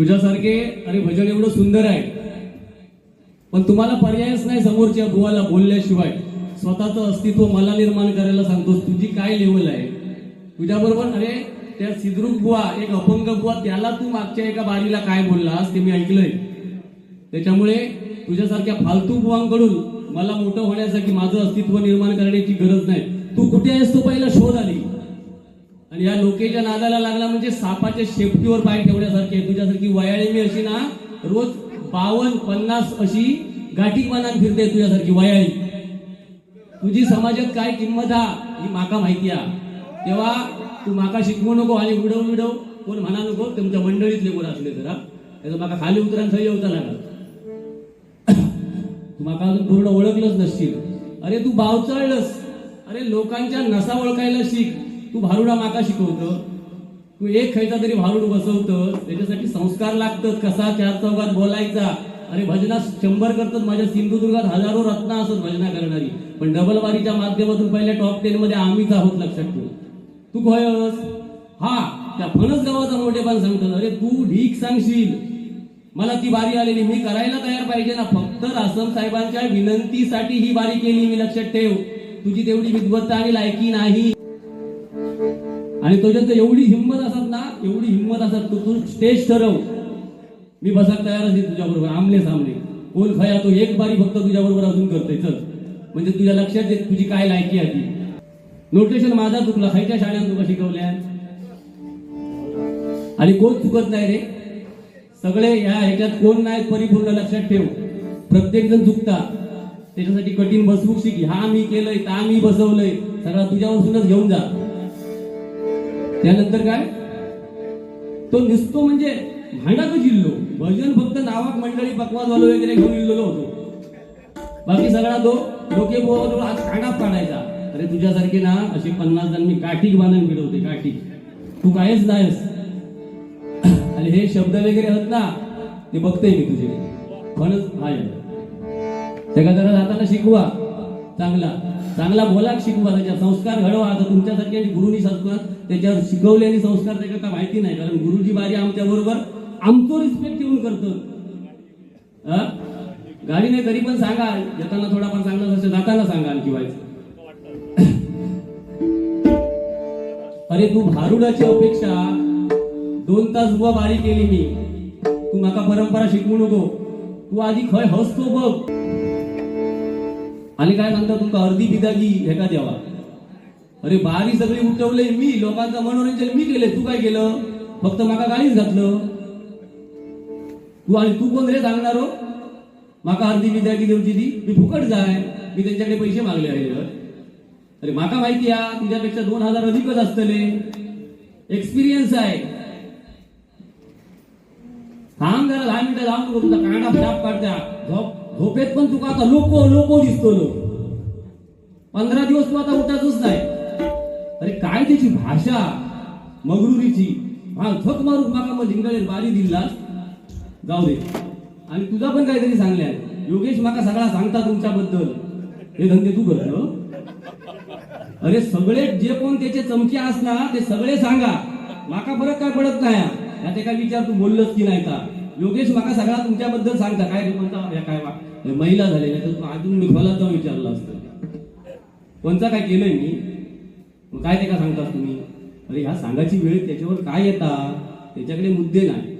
तुझ्यासारखे अरे भजन एवढं सुंदर आहे. पण तुम्हाला पर्यायच नाही समोरच्या बुवाला बोलल्याशिवाय. स्वतःचं अस्तित्व मला निर्माण करायला सांगतोस तुझी काय लेवल आहे? तुझ्याबरोबर अरे त्या सिद्रुक बुवा एक अपंग बुवा त्याला तू मागच्या एका बारीला काय बोललास ते मी ऐकलंय. त्याच्यामुळे तुझ्यासारख्या फालतू बुवांकडून मला मोठं होण्यासाठी माझं अस्तित्व निर्माण करण्याची गरज नाही. तू कुठे आहेस? तो पहिला शोध आली आणि या लोकेच्या नादाला लागला म्हणजे सापाच्या शेपटीवर पाय ठेवण्यासारखे तुझ्या पावन पन्नास अशी गाठी मानान फिरते तुझ्यासारखी वयाळी तुझी समाजात काय किंमत हा ही माका माहिती हा. तेव्हा तू माका शिकवू नको आणि उडव विडव कोण म्हणा नको तुमच्या मंडळीतले कोण असले तर त्याचं माका खाली उतरान सही येऊचा लागला तू माका अजून पूर्ण ओळखलंच नसशील. अरे तू बावचाळलंस. अरे लोकांच्या नसा ओळखायला शिक. तू भारुडा माका शिकवतो. तू एक खायचा तरी भारूड बसवतं त्याच्यासाठी संस्कार लागतात. कसा चार चौकात बोलायचा? अरे भजनात शंभर करतात माझ्या सिंधुदुर्गात हजारो रत्न असत भजना करणारी. पण डबलवारीच्या माध्यमातून पहिल्या टॉप टेन मध्ये आम्हीच आहोत लक्षात ठेव. तू खोयस? हा त्या फणस गावाचा मोठेपण सांगतात. अरे तू ढीक सांगशील. मला ती बारी आलेली. मी करायला तयार पाहिजे ना. फक्त रासम साहेबांच्या विनंतीसाठी ही बारी केली मी लक्षात ठेव. तुझी तेवढी विद्वत्ता आणि लायकी नाही. आणि तुझ्यात एवढी हिंमत असत ना एवढी हिंमत असत तू तू स्टेज ठरव. मी बसायला तयार असेल तुझ्याबरोबर आमले सामने. कोण खया तो एक बारी फक्त तुझ्याबरोबर अजून करतोय चल. म्हणजे तुझ्या लक्षात येत तुझी काय लायकी आहे ती. नोटेशन माझा चुकला खायच्या शाळेत तुला शिकवल्या. आणि कोण चुकत नाही रे? सगळे या ह्याच्यात कोण नाही परिपूर्ण लक्षात ठेव. प्रत्येक जण चुकता. त्याच्यासाठी कठीण बसवू शिक. हा मी केलंय ता मी बसवलंय. सगळा तुझ्यापासूनच घेऊन जा. त्यानंतर काय? तो निसतो म्हणजे भांडाक जिल्लो. भजन फक्त नावाक मंडळी पकवाजवालो वगैरे घेऊन इल्लेलो होतो. बाकी सगळा तो डोके बोल आज खांडाप काढायचा अरे तुझ्यासारखे ना असे पन्नास जण मी काठीक बांधून मिळवते काठीक. तू कायच नाहीस आणि हे शब्द वगैरे आहेत ना ते बघते मी तुझे. म्हणून आहे त्या जरा जाताना शिकवा. चांगला. चांगला बोला शिकवा त्याच्या संस्कार घडवा आता तुमच्यासारख्या गुरुनी संस्कार त्याच्यावर शिकवले आणि संस्कार त्याच्यात माहिती नाही. कारण गुरुजी बारी आमच्या बरोबर आमचो रिस्पेक्ट ठेवून करतो गाडी नाही तरी पण सांगा. येताना थोडा पण चांगला असेल जाताना सांगा आणखी व्हायचं अरे तू भारुडाची अपेक्षा. दोन तास उभा बारी केली मी. तू माका परंपरा शिकवू नको. तू आधी खय हसतो बघ. आणि काय सांगता तुमका अर्धी बिदागी हेका द्यावा अरे बारी सगळी उठवले मी लोकांचं मनोरंजन मी केले तू काय केलं? फक्त माका गाडीच घातलं. तू आणि तू कोण रे सांगणार हो? माका अर्धी विद्यार्थी देऊची ती? मी फुकट जाय. मी त्यांच्याकडे पैसे मागले आहे अरे माका माहिती आहे तुझ्यापेक्षा दोन हजार अधिकच असतले. एक्सपिरियन्स आहे. थांब जरा दहा मिनिटं जाऊन नको तुझा कांडा फ्लॅप काढत्या झोप. झोपेत पण तुका आता लोको लोको दिसतो पंधरा दिवस तू आता उठायचंच नाही. अरे काय त्याची भाषा? मगरुरीची. हा झक मारून माका मग जिंकले बारी दिला जाऊ दे. आणि तुझा पण काहीतरी सांगल्या योगेश माका सगळा सांगता तुमच्याबद्दल. हे धंदे तू करतो अरे सगळे जे कोण त्याचे चमके असणार ते सगळे सांगा. माका फरक काय पडत नाही. ते काय विचार तू बोललस की नाही का? योगेश माका सगळा तुमच्याबद्दल सांगता. काय रे कोणता? काय वा- महिला झाले नाही तर अजून मी खोलात जाऊन विचारलं असतं. कोणता काय केलंय मी मग काय ते का सांगतास तुम्ही? अरे ह्या सांगायची वेळ त्याच्यावर काय येता? त्याच्याकडे मुद्दे नाही.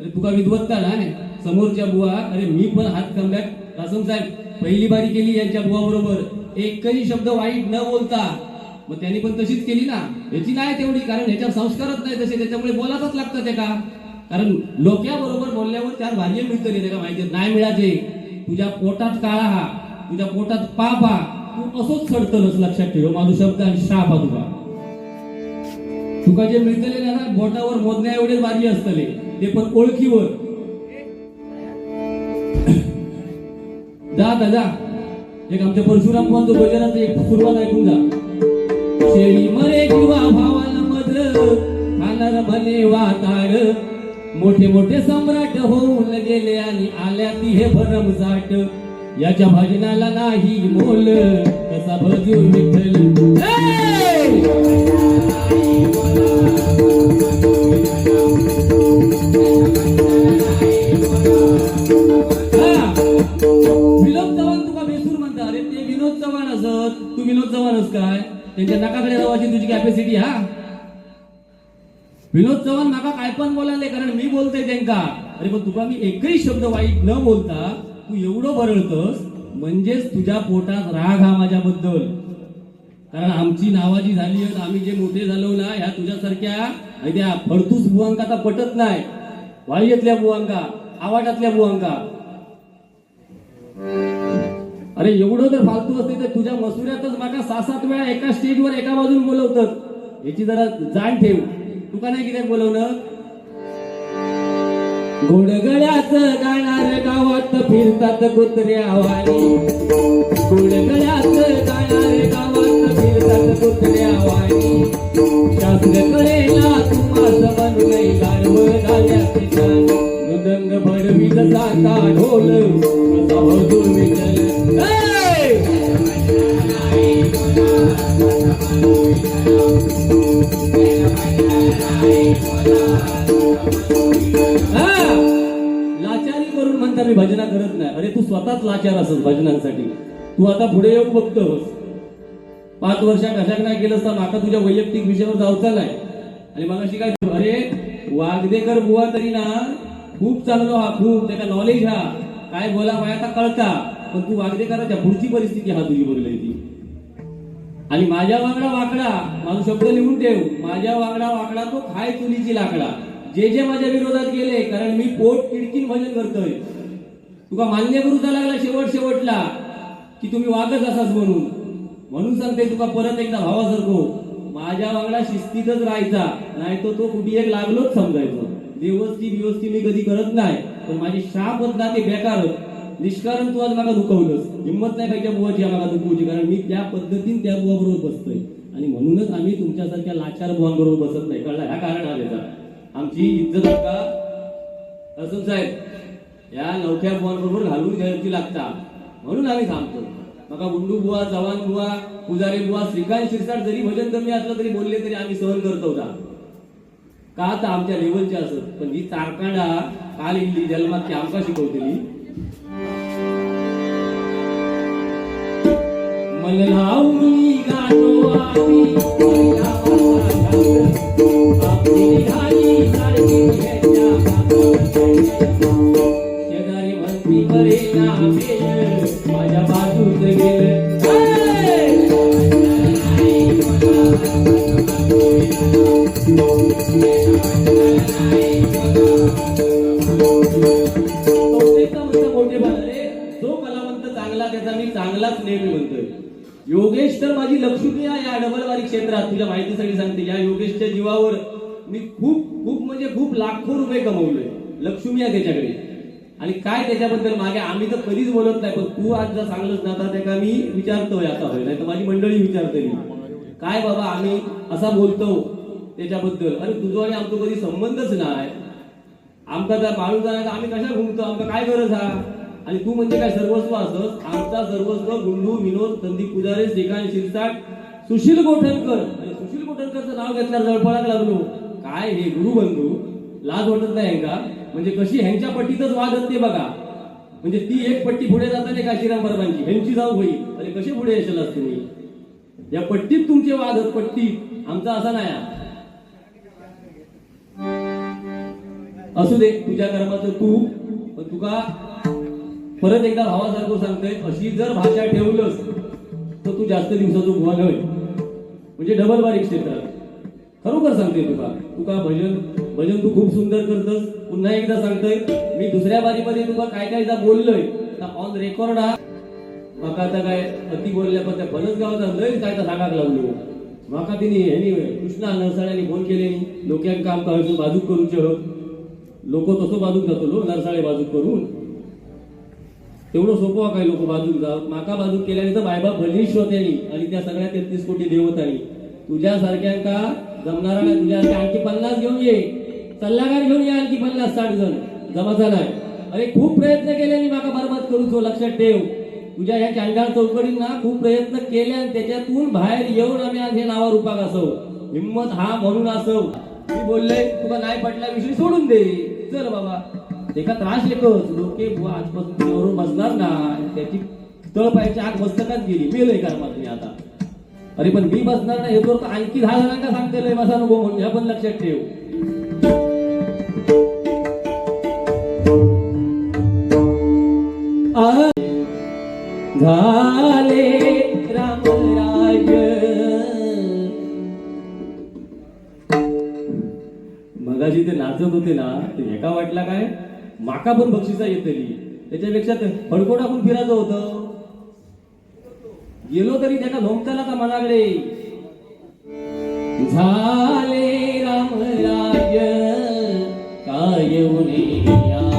अरे तुका विद्वत्ता नाही समोरच्या बुवा अरे मी पण हात कमबॅक रासम साहेब पहिली बारी केली यांच्या बुवा बरोबर एकही शब्द वाईट न बोलता. मग त्यांनी पण तशीच केली ना? याची नाही तेवढी कारण ह्याच्यावर संस्कारच नाही तसे त्याच्यामुळे बोलायच लागतं ते का? कारण लोक्या बरोबर बोलल्यावर चार भाज्य मिळतं नाही का माहिती नाही मिळायचे. तुझ्या पोटात काळा हा तुझ्या पोटात पाप हा तू असोच चढतलच लक्षात ठेव माझा शब्द आणि शाप हा तुका तुका जे मिळतले ना बोटावर मोजण्या एवढे बाजी असतले ते पण ओळखीवर. जा दादा एक आमच्या परशुराम पंत भजनाचं एक सुरुवात ऐकून जा. शेळी मरे किंवा भावाला मध खाणार म्हणे वाताड मोठे मोठे सम्राट होऊन गेले आणि आल्या ती हे भरमसाट याच्या भजनाला नाही मोल कसा भजू विनोद चव्हाण तुका बेसूर म्हणता अरे ते विनोद चव्हाण असत. तू विनोद चव्हाण काय? त्यांच्या नकाकडे जावाची तुझी कॅपॅसिटी हा? विनोद चव्हाण माका काय पण बोलायले कारण मी बोलतोय त्यांका. अरे पण तुका मी एकही शब्द वाईट न बोलता तू एवढं बरळतस म्हणजेच तुझ्या पोटात राग हा माझ्याबद्दल. कारण आमची नावाजी झाली आहेत आम्ही जे मोठे झालो ना ह्या तुझ्यासारख्या त्या फडतूस बुवांका तर पटत नाही. वाईतल्या बुवांका आवाटातल्या बुवांका. अरे एवढं जर फालतू असते तर तुझ्या मसुऱ्यातच माका सहा सात वेळा एका स्टेजवर एका बाजून बोलवतात. याची जरा जाण ठेव. तुका नाही किती बोलवलं? घोडगळ्याच गाणार गावात फिरतात कुत्र्या वाणी घोडगळ्याच गाणार गावात फिरतात कुत्र्या वाणी शास्त्र करेला तुम्हाला म्हणून गाढव झाल्याचे छान मृदंग भरवीत जाता ढोल कसा लाचारी करून म्हणता मी भजना करत नाही. अरे तू स्वतःच लाचार असत भजनांसाठी. तू आता पुढे येऊ बघतोस पाच वर्षा कशाक नाही केलंस तर माका तुझ्या वैयक्तिक विषयावर जाऊचा नाही. आणि मग अशी काय अरे वागदेकर बुवा तरी ना खूप चांगलो हा खूप. त्याचा नॉलेज हा. काय बोला माया आता कळता. पण तू वागदेकराच्या पुढची परिस्थिती हा तुझी बरोबर ती. आणि माझ्या वागडा वाकडा माझा शब्द लिहून ठेव. माझ्या वागडा वाकडा तो खाय चुलीची लाकडा. जे जे माझ्या विरोधात गेले कारण मी पोट किडकीन भजन करतोय. तुका मान्य करूचा लागला शेवट शेवटला की तुम्ही वागत असाच म्हणून. म्हणून सांगते तुका परत एकदा भावासारखो माझ्या वागडा शिस्तीतच राहायचा नाही तो तो कुठे एक लागलोच समजायचो. व्यवस्थित व्यवस्थित मी कधी करत नाही पण माझी शाप होत ना ते बेकार निष्कारण तू आज मला दुखवलंस हिंमत नाही पाहिजे बुवाची मला दुखवची कारण मी त्या पद्धतीने त्या बुवाबरोबर बसतोय. आणि म्हणूनच आम्ही तुमच्यासारख्या लाचार बुवांबरोबर बसत नाही. कळला? ह्या कारण आले आमची इज्जत का असं साहेब या नवख्या बुवांबरोबर घालून घ्यायची लागता. म्हणून आम्ही थांबतो. मका गुंडू बुवा जवान बुवा पुजारी बुवा श्रीकांत शिरसाट जरी भजन कमी असलं तरी बोलले तरी आम्ही सहन करत होता का तर आमच्या लेवलचे असत पण ही तारकांडा काल इल्ली जन्मात ती आमका शिकवतेली. माझ्या बाजूत गेलं कौतिकचा जो कलावंत चांगला त्याचा मी चांगलाच नेहमी म्हणतोय योगेश तर माझी लक्ष्मी या डबलवारी क्षेत्रात. तुझ्या माहितीसाठी सांगते या योगेशच्या जीवावर मी खूप खूप म्हणजे खूप लाखो रुपये कमवले लक्ष्मी आहे त्याच्याकडे. आणि काय त्याच्याबद्दल मागे आम्ही तर कधीच बोलत नाही पण तू आज जर सांगलंच ना तर त्या मी विचारतोय आता होय. नाही तर माझी मंडळी विचारते काय बाबा आम्ही असा बोलतो त्याच्याबद्दल. अरे तुझं आणि आमचं कधी संबंधच नाही. आमचा त्या माणूस जाण्याचा आम्ही कशा घुमतो? आमका काय गरज हा आणि तू म्हणजे काय सर्वस्व असत आमचा सर्वस्व गुंडू विनोद संदीप पुजारे श्रीकांत शिरसाट सुशील गोठणकर आणि सुशील गोठणकरचं नाव घेतल्यावर जळफळाक लागलो. काय हे गुरुबंधू लाज वाटत नाही का? म्हणजे कशी ह्यांच्या पट्टीतच वाद असते बघा. म्हणजे ती एक पट्टी पुढे जाताना काशीराम बरोबांची ह्यांची जाऊ होई. अरे कसे पुढे येशाल तुम्ही? या पट्टीत तुमचे वाद आहेत आमचा असा नाही. असू दे तुझ्या कर्माचं तू. पण तुका परत एकदा भावासारखं सांगतोय अशी जर भाषा ठेवलंस तर तू जास्त दिवसाचं भुवा नव्हे म्हणजे डबल बारीक क्षेत्रात खरोखर सांगते तुका. तुका भजन भजन तू खूप सुंदर करतस. पुन्हा एकदा सांगतोय मी दुसऱ्या बारीमध्ये तुका काय कायदा बोललोय ऑन रेकॉर्ड हा माका आता काय अति बोलल्या पण त्या फणस गावात लय काय तर सांगाक लागलो. माका तिने ह्यांनी कृष्णा नरसाळ्यांनी फोन केले. लोकांका काम हजून बाजूक करूचे लोक तसं बाजूक जातो लो नरसाळे बाजूक करून. तेवढं सोपं काय लोक बाजूक जा माका बाजूक केल्याने तर बायबा भलीश होत्यानी आणि त्या सगळ्या तेहतीस कोटी देवतानी. तुझ्यासारख्यांका जमणारा नाही तुझ्या आणखी पन्नास घेऊन ये. सल्लागार घेऊन ये आणखी पन्नास साठ जण. जमाचा नाही अरे खूप प्रयत्न केले माका बरबाद करूचो लक्षात ठेव. तुझ्या ह्या चांडाळ चौकडींना खूप प्रयत्न केले आणि त्याच्यातून बाहेर येऊन आम्ही आज हे नावा रूपाक असो हिंमत हा म्हणून असो मी बोलले तुला नाही पटला विषय सोडून दे. चल बाबा. एका त्रास एकच लोके बुवा आजपासून तुझ्यावरून बसणार ना त्याची तळपायची आग मस्तकात गेली. मेलोय कर्मात मी आता. अरे पण मी बसणार ना हे तर आणखी दहा जणांना सांगते बसा नको म्हणून. ह्या पण लक्षात ठेव. झाले रामराज मगाशी ते नाचत होते ना ते एका वाटला काय? माका पण बक्षिसा येतली त्याच्यापेक्षा ते फडको टाकून फिरायचं होतं गेलो तरी त्याला लोमताला का मनाकडे झाले राम राज्य काय उणे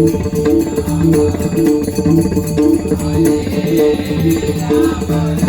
या अभिगाय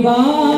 कुळाचे